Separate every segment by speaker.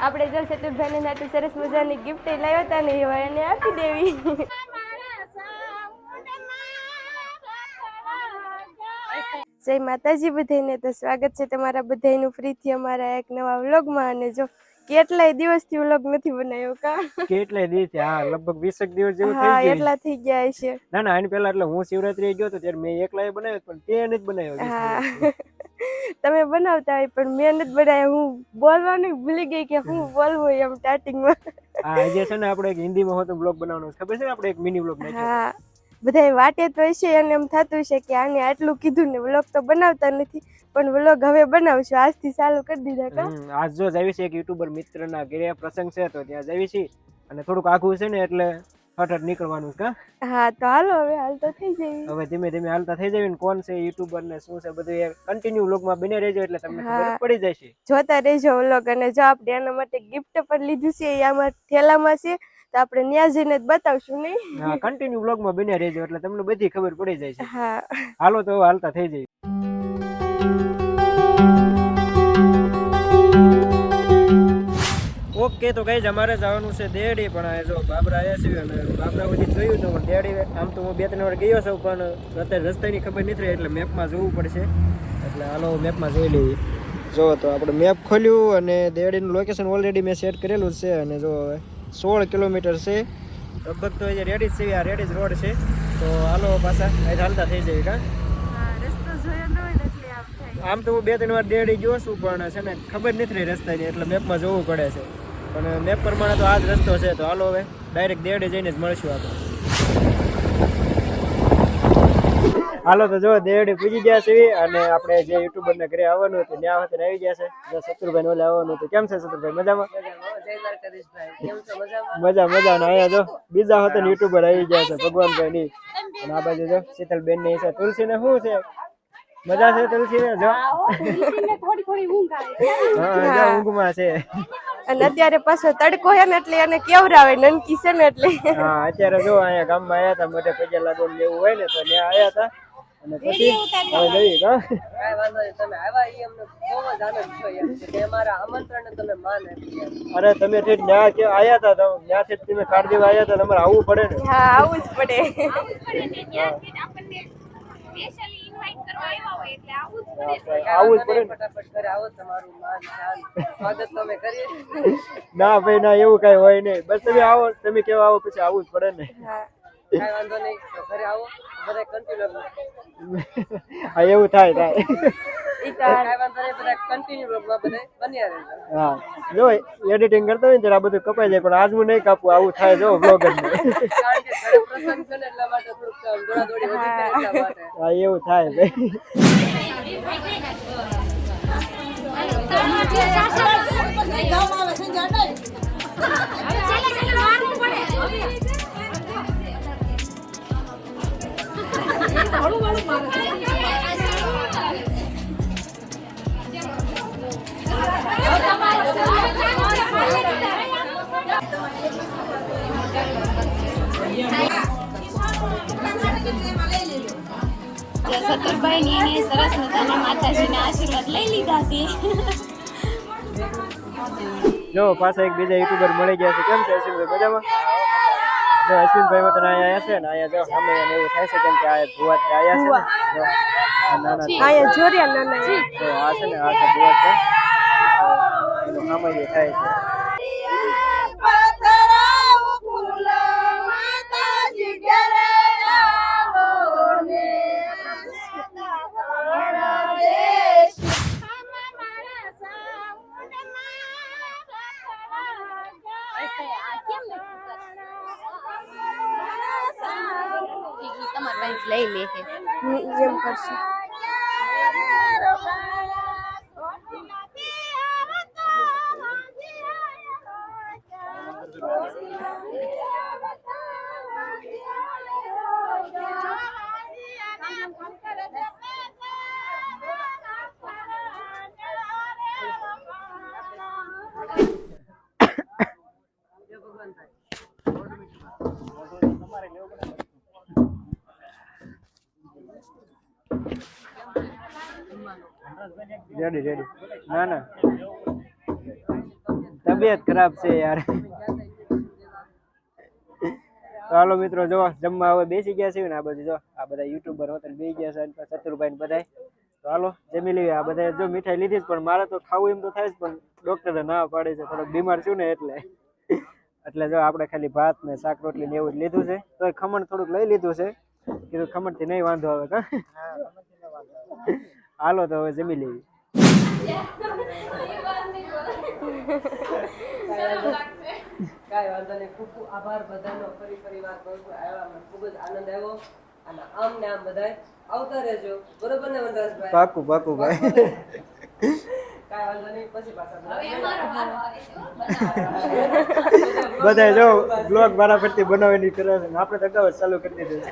Speaker 1: આપણે જો ચતુરભાઈ સાથે સરસ મજાની ગિફ્ટ લાવ્યા હતા ને એવા એને આપી દેવી. જય માતાજી બધાને તો સ્વાગત છે તમારા બધાનું ફરીથી અમારા એક નવા વ્લોગમાં. અને જો કેટલાય દિવસથી વ્લોગ નથી બનાવ્યો કા?
Speaker 2: કેટલાય દિવસ હા લગભગ વીસેક દિવસ જેવું
Speaker 1: હા
Speaker 2: થઈ ગયું
Speaker 1: એટલા થઈ ગયા છે
Speaker 2: ના ના આની પહેલા એટલે હું શિવરાત્રી ગયો તો ત્યારે મેં એકલાય બનાવ્યો પણ તે નથી બનાવ્યો.
Speaker 1: તમે બનાવતા હોય પણ મેં નથી બનાવ્યા હું બોલવાનું ભૂલી ગઈ કે હું બોલવું એમ સ્ટાર્ટિંગમાં
Speaker 2: હા આજે છે ને આપણે એક હિન્દીમાં હોતો બ્લોગ બનાવવાનો ખબર છે ને આપણે એક મિની બ્લોગ
Speaker 1: હા બધાય વાટે તો હશે અને એમ થતું છે કે આને આટલું કીધું ને વ્લોગ તો બનાવતા નથી પણ વ્લોગ હવે બનાવશું. આજથી ચાલુ કરી દીધા કા?
Speaker 2: આજ જો જાવી છે એક યુટ્યુબર મિત્રના ઘરે પ્રસંગ છે તો ત્યાં જાવી છે. અને થોડુંક આઘું છે ને એટલે ફટાફટ નીકળવાનું કા
Speaker 1: હા? તો હાલો હવે હાલ તો થઈ જઈ
Speaker 2: હવે ધીમે ધીમે હાલતા થઈ ને કોણ છે યુટ્યુબર ને શું છે બધું એ કન્ટિન્યુ વ્લોગમાં બને રહેજો એટલે તમને ખબર પડી જશે.
Speaker 1: જોતા રહેજો વ્લોગ અને જો આપણે એના માટે ગિફ્ટ પણ લીધું છે એ આમાં થેલામાં છે તો આપણે ત્યાં જઈને જ બતાવશું નહીં.
Speaker 2: હા કન્ટિન્યુ વ્લોગમાં બને રહેજો એટલે તમને બધી ખબર પડી જાય છે.
Speaker 1: હા.
Speaker 2: હાલો તો હાલતા થઈ જાય. ઓકે તો કઈ અમારે જવાનું છે દેડી પણ આ જો બાબરા આવ્યા છે અને બાબરા બધી જોયું તો દેડી આમ તો હું બે ત્રણ વાર ગયો છું પણ અત્યારે રસ્તાની ખબર નથી રહી એટલે મેપમાં જોવું પડશે. એટલે હાલો મેપમાં જોઈ લઈએ. જો તો આપણે મેપ ખોલ્યું અને દેડીનું લોકેશન ઓલરેડી મેં સેટ કરેલું છે અને જો હવે સોળ કિલોમીટર છે. લગભગ તો એ રેડી જ છે આ રેડી જ રોડ છે. તો હાલો પાછા અહીં હાલતા થઈ જાય કા
Speaker 1: આમ
Speaker 2: તો હું બે ત્રણ વાર દેડી ગયો છું પણ છે ને ખબર નથી રહી રસ્તાની એટલે મેપમાં જોવું પડે છે. પણ મેપ પ્રમાણે તો આ જ રસ્તો છે તો હાલો હવે ડાયરેક્ટ દેડી જઈને જ મળશું આપણે. હાલો તો જો દેવડી પૂજી ગયા છે અને આપણે જે યુટ્યુબર ને ઘરે આવવાનું હતું ત્યાં વખતે આવી ગયા છે. શત્રુભાઈ ઓલે આવવાનું હતું કેમ છે શત્રુભાઈ મજામાં? મજા મજા ને અહીંયા જો બીજા હતા યુટ્યુબર આવી ગયા છે ભગવાનભાઈ ની અને આ બાજુ જો શીતલબેનની છે તુલસી ને શું છે? મજા છે તુલસી ને જો. હા ઊંઘમાં છે.
Speaker 1: અને અત્યારે પાછો તડકો છે ને એટલે એને કેવરાવે નનકી છે ને એટલે.
Speaker 2: હા અત્યારે જો અહીંયા ગામમાં આયા હતા મોટે પગે લાગો લેવું હોય ને તો ત્યાં આયા હતા. અને પછી હવે જઈએ કા
Speaker 3: કાંઈ વાંધો નહીં તમે આવ્યા એ અમને બહુ જ આનંદ થયો એમ કે અમારા આમંત્રણને તમે માન
Speaker 2: અરે તમે ઠેઠ ન્યા કે હતા તમે દેવા આયા હતા તમારે આવવું પડે ને?
Speaker 1: હા આવું જ પડે.
Speaker 2: ને
Speaker 3: માન શાન સ્વાગત તમે કરીએ છીએ.
Speaker 2: ના ભાઈ ના એવું કઈ હોય નહીં. બસ તમે આવો તમે કેવા આવો પછી આવવું જ પડે ને.
Speaker 1: હા.
Speaker 3: કાંઈ વાંધો નહીં. ઘરે આવો. બધા કન્ટિન્યુ
Speaker 2: હા એવું થાય થાય. હા. જો એડિટિંગ કરતા હોય ને ત્યારે આ બધું કપાઈ જાય પણ આજ હું નહીં કાપું આવું થાય જો બ્લોગર હા. એવું થાય ભાઈ
Speaker 4: સતુરભાઈ ની એને સરસ મજાના માતાજીના આશીર્વાદ લઈ લીધા છે.
Speaker 2: જો પાછા એક બીજા યુટ્યુબર મળી ગયા છે. કેમ છે અશ્વિનભાઈ? મજામાં? જો અશ્વિનભાઈ વતન અહીંયા આવ્યા છે ને અહીંયા જો સામે એને એવું થાય છે કેમ કે આ ભુવાત આયા છે નાના
Speaker 1: આયા જોરિયા નાના.
Speaker 2: તો આ છે ને આ છે ભુવાત છે. સામાન્ય થાય છે.
Speaker 4: લઈ લે છે
Speaker 1: એમ કરશે.
Speaker 2: ભગવાન થાય રેડી રેડી. ના ના. તબિયત ખરાબ છે યાર. ચાલો મિત્રો, જો જમવા હવે બેસી ગયા છે ને આ બધું જો. આ બધા યુટ્યુબર હોતર બેસી ગયા છે અને ચતુરભાઈ બધા ચાલો જમી લઈએ. આ બધા જો મીઠાઈ લીધી પણ મારે તો ખાવું એમ તો થાય જ, પણ ડોક્ટરે ના પાડે છે. થોડોક બીમાર છું ને એટલે. એટલે જો આપણે ખાલી ભાત ને શાક, રોટલી ને એવું જ લીધું છે. તો ખમણ થોડુંક લઈ લીધું છે. કીધું ખમણથી નહીં વાંધો આવે, કા? હાલો તો હવે જમી લેવી
Speaker 3: કાંઈ વાંધો નહીં. ખૂબ ખૂબ આભાર બધાનો. ફરી ફરી વાર કહું છું આવ્યા. મને ખૂબ જ આનંદ આવ્યો. અને આમ ને આમ બધાય આવતા રહેજો. બરોબર ને વનરાજભાઈ?
Speaker 2: પાકું પાકું ભાઈ.
Speaker 3: કાંઈ વાંધો નહીં. પછી પાછા
Speaker 4: હવે અમારો વારો આવે છે હો, બનાવવાનો.
Speaker 2: બધા જો બ્લોગ બરાબરથી પરથી બનાવવાની કરે છે આપણે તો અગાઉ જ ચાલુ કરી દીધું.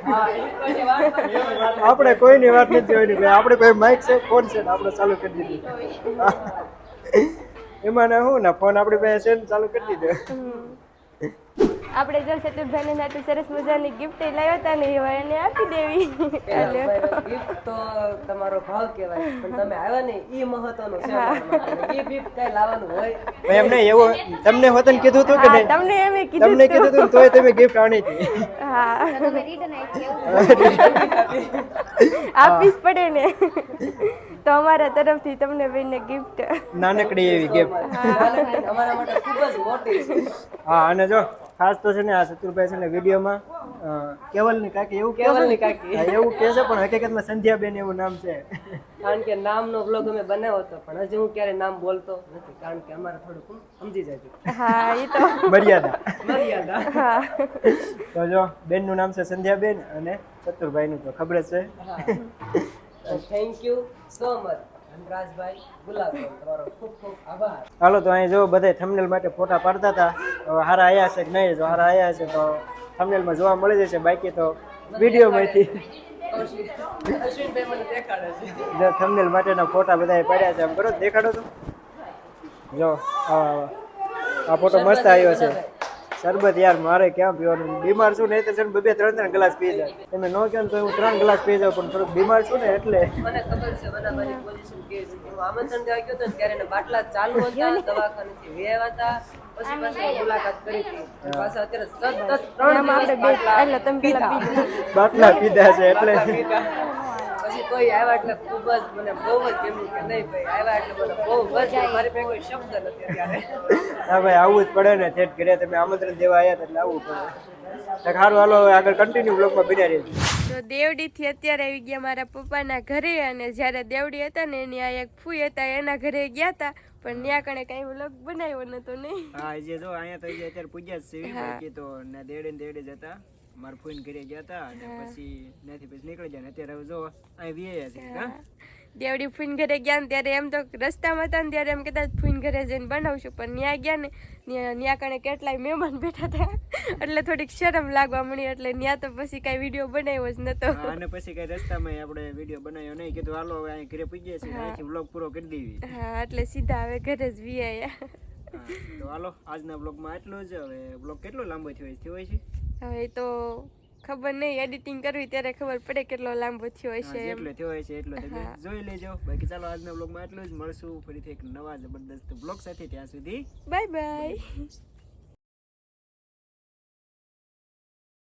Speaker 2: આપણે કોઈની વાત નથી જોઈની ભાઈ. આપણે કોઈ માઇક છે ફોન છે આપણે ચાલુ કરી દીધું એમાં ને શું ને ફોન આપણી પાસે છે ને ચાલુ કરી દીધો.
Speaker 1: આપણે જો ચતુરભાઈને સાથે સરસ મજાની ગિફ્ટ લાવ્યા હતા ને એવા એને આપી દેવી.
Speaker 3: ગિફ્ટ તો તમારો ભાવ કહેવાય પણ તમે આવ્યા ને એ મહત્વનું છે એ ગિફ્ટ કઈ લાવવાનું હોય.
Speaker 2: એમને એવું તમને હોતન કીધું હતું કે નહીં?
Speaker 1: તમને એમ કીધું
Speaker 2: તમને કીધું હતું તોય તમે ગિફ્ટ આણી હતી
Speaker 1: હા.
Speaker 4: તમે return આપી એવું.
Speaker 1: આપવી જ પડે ને. તો અમારા તરફથી તમને બેને ગિફ્ટ
Speaker 2: નાનકડી એવી ગિફ્ટ
Speaker 3: અમારા માટે ખૂબ જ મોટી છે.
Speaker 2: હા અને જો ખાસ તો છે ને આ શત્રુભાઈ છે ને વિડીયોમાં કેવલની કાકી એવું
Speaker 3: કેવલની કાકી.
Speaker 2: એવું કહે છે પણ હકીકતમાં સંધ્યાબેન એવું નામ છે.
Speaker 3: કારણ કે નામનો બ્લોગ અમે બનાવ્યો હતો પણ હજી હું ક્યારે નામ બોલતો નથી કારણ કે અમારે થોડુંક સમજી જાય
Speaker 1: હા એ તો
Speaker 2: મર્યાદા.
Speaker 3: મર્યાદા.
Speaker 1: હા.
Speaker 2: તો જો બેનનું નામ છે સંધ્યાબેન અને ચતુરભાઈનું તો ખબર જ છે.
Speaker 3: થેન્ક યુ સો મચ
Speaker 2: હાલો તો અહીં જો બધા થંબનેલ માટે ફોટા પાડતા હતા. હારા આયા છે કે નહીં? જો હારા આયા છે તો થમનેલમાં જોવા મળી જશે બાકી તો વિડીયોમાંથી જો થંબનેલ માટેના ફોટા બધા પાડ્યા છે. આમ કરો દેખાડો તો. જો આ ફોટો મસ્ત આવ્યો છે. શરબત યાર મારે ક્યાં પીવાનું? બીમાર છું નહીં તો છે ને બે બે ત્રણ ત્રણ ગ્લાસ પી જાય તમે ન કહો તો હું ત્રણ ગ્લાસ પી જાઉં પણ થોડુંક બીમાર છું ને એટલે.
Speaker 3: મને ખબર છે બનાવવાની પોઝિશન કે હું આમંત્રણ દેવા ગયો તો ત્યારે એના બાટલા ચાલુ હતા દવાખાનેથી વેવા હતા. પછી પાછી મુલાકાત કરી હતી. પાછા અત્યારે સતત ત્રણ
Speaker 1: આપણે
Speaker 3: બાટલા
Speaker 1: એટલે તમે
Speaker 2: બાટલા પીધા છે એટલે.
Speaker 3: કોઈ આવ્યા એટલે ખૂબ જ મને બહુ જ ગમ્યું કે નહીં ભાઈ આવ્યા એટલે મને બહુ જ મારી પાસે કોઈ શબ્દ નથી અત્યારે.
Speaker 2: હા ભાઈ આવું જ પડે ને ઠેઠ ઘરે. તમે આમંત્રણ દેવા આવ્યા એટલે આવવું પડે. સારું હાલો આગળ કન્ટિન્યુ બ્લોગમાં
Speaker 1: તો દેવડીથી અત્યારે આવી ગયા મારા પપ્પાના ઘરે અને જ્યારે દેવડી હતા ને એની આ એક ફૂઈ હતા એના ઘરે ગયા હતા. પણ ત્યાં કણે કઈ વ્લોગ બનાવ્યો નતો નહીં
Speaker 2: હા જે જો અહીંયા તો અત્યારે પૂજ્યા જ છે બાકી તો ને દેડે ને દેડે જતા મારા ફોન ઘરે ગયા હતા અને પછી ત્યાંથી પછી નીકળી ગયા ને અત્યારે જો અહીં વીઆયા છે હા.
Speaker 1: દેવડી ફૂઈન ઘરે ગયા ને ત્યારે એમ તો રસ્તામાં હતા ને ત્યારે એમ કહેતા ફૂન ઘરે જઈને બનાવશું. પણ ત્યાં ગયા ને ત્યાં કણે કેટલાય મહેમાન બેઠા હતા. એટલે થોડીક શરમ લાગવા મળી એટલે ત્યાં તો પછી કાંઈ વીડિયો બનાવ્યો જ નતો.
Speaker 2: અને પછી કઈ રસ્તામાં આપણે વીડિયો બનાવ્યો નહીં કીધું હાલો હવે અહીં ઘરે પૂજ્યા છે અહીંથી વ્લોગ પૂરો કરી દેવી.
Speaker 1: હા એટલે સીધા હવે ઘરે જ વી આયા
Speaker 2: તો હાલો આજના બ્લોગમાં આટલું જ. હવે બ્લોગ કેટલો લાંબો થયો થયો છે
Speaker 1: હવે તો ખબર નહીં એડિટિંગ કરવી ત્યારે ખબર પડે કેટલો લાંબો થયો હશે એમ.
Speaker 2: થયો છે એટલો જોઈ લેજો. બાકી ચાલો આજના બ્લોગમાં એટલું જ. મળશું ફરીથી એક નવા જબરદસ્ત બ્લોગ સાથે. ત્યાં સુધી
Speaker 1: બાય બાય